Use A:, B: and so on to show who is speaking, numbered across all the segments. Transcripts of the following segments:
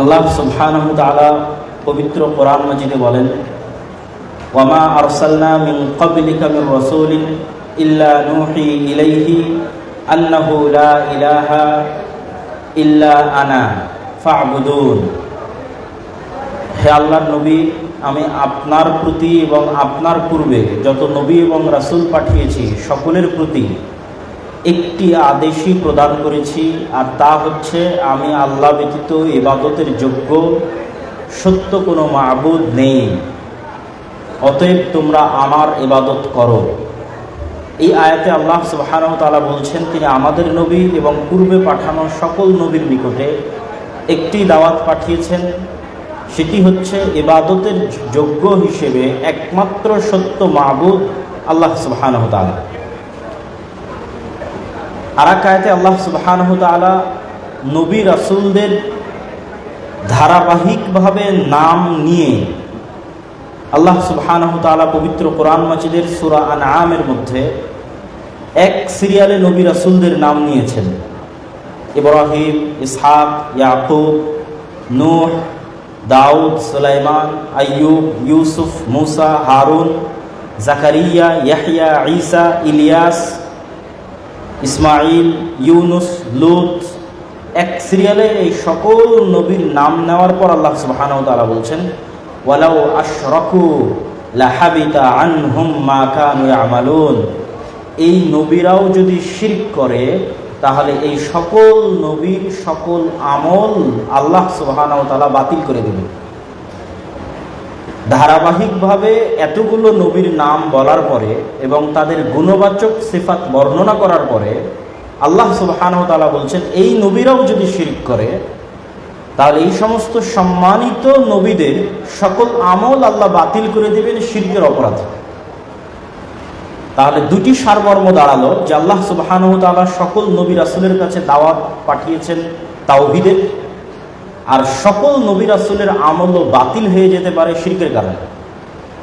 A: আল্লাহ সুবহানাহু তাআলা পবিত্র কোরআন মাজিদে বলেন, ওয়ামা আরসালনা মিন ক্বাবলিকা মির রাসূলিন ইল্লা নুহি ইলাইহি আন্নাহু লা ইলাহা ইল্লা আনা, ফা'বুদুন। হে আল্লাহর নবী, আমি আপনার প্রতি এবং আপনার পূর্বে যত নবী এবং রাসূল পাঠিয়েছি, সকলের প্রতি একটি আদেশই প্রদান করেছি, আর তা হচ্ছে আমি আল্লাহ ব্যতীত ইবাদতের যোগ্য, সত্য কোনো মাবুদ নেই। অতএব তোমরা আমার ইবাদত করো। এই আয়াতে আল্লাহ সুবহানাহু তাআলা বলছেন, তিনি আমাদের নবী এবং পূর্বে পাঠানো সকল নবীর নিকটে একটি দাওয়াত পাঠিয়েছেন। সেটি হচ্ছে ইবাদতের যোগ্য হিসেবে একমাত্র সত্য মাবুদ আল্লাহ সুবহানাহু তাআলা আরাকায়তে আল্লাহ তাআলা নবী রাসুলদের ধারাবাহিকভাবে নাম নিয়ে আল্লাহ তাআলা পবিত্র কোরআন মাজিদের সূরা আনআমের মধ্যে এক সিরিয়ালে নবী রাসুলদের নাম নিয়েছেন। ইব্রাহিম, ইসহাক, ইয়াকুব, নূহ, দাউদ, সুলাইমান, আইয়ুব, ইউসুফ, মুসা, হারুন, জাকারিয়া ইয়াহিয়া ঈসা, ইলিয়াস ইসমাইল ইউনুস, লুত, এক সিরিয়ালে এই সকল নবীর নাম নেওয়ার পর আল্লাহ সুবহানাহু তাআলা বলছেন, ওয়ালাউ আশরাকু লাহাবিতা আনহুম মা কানু এই নবীরাও যদি শিরক করে, তাহলে এই সকল নবীর সকল আমল আল্লাহ সুবহানাহু তাআলা বাতিল করে দেবে। ধারাবাহিকভাবে এতগুলো নবীর নাম বলার পরে এবং তাদের গুণবাচক সিফাত বর্ণনা করার পরে আল্লাহ সুবহানাহু তাআলা বলছেন, এই নবীরাও যদি শিরক করে, তাহলে এই সমস্ত সম্মানিত নবীদের সকল আমল আল্লাহ বাতিল করে দেবেন, শিরকের অপরাধ। তাহলে দুটি সারমর্ম দাঁড়াল যে আল্লাহ সুবহানাহু তাআলা সকল নবী রাসূলের কাছে দাওয়াত পাঠিয়েছেন তাওহীদের। আর সকল নবী রাসূলের আমলও বাতিল হয়ে যেতে পারে শিরকের কারণে।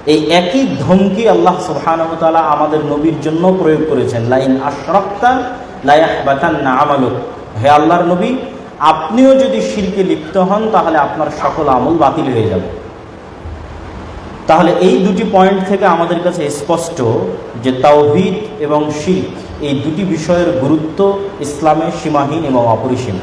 A: এই একই ধমকি আল্লাহ সুবহানাহু তাআলা আমাদের নবীর জন্য প্রয়োগ করেছেন। লাইন আশরাক্তা লায়াহবাতান্না আমালুক। হে আল্লাহর নবী, আপনিও যদি শিরকে লিপ্ত হন, তাহলে আপনার সকল আমল বাতিল হয়ে যাবে। তাহলে এই দুটি পয়েন্ট থেকে আমাদের কাছে স্পষ্ট যে তাওহিদ এবং শির্ক এই দুটি বিষয়ের গুরুত্ব ইসলামে সীমাহীন এবং অপরিসীম।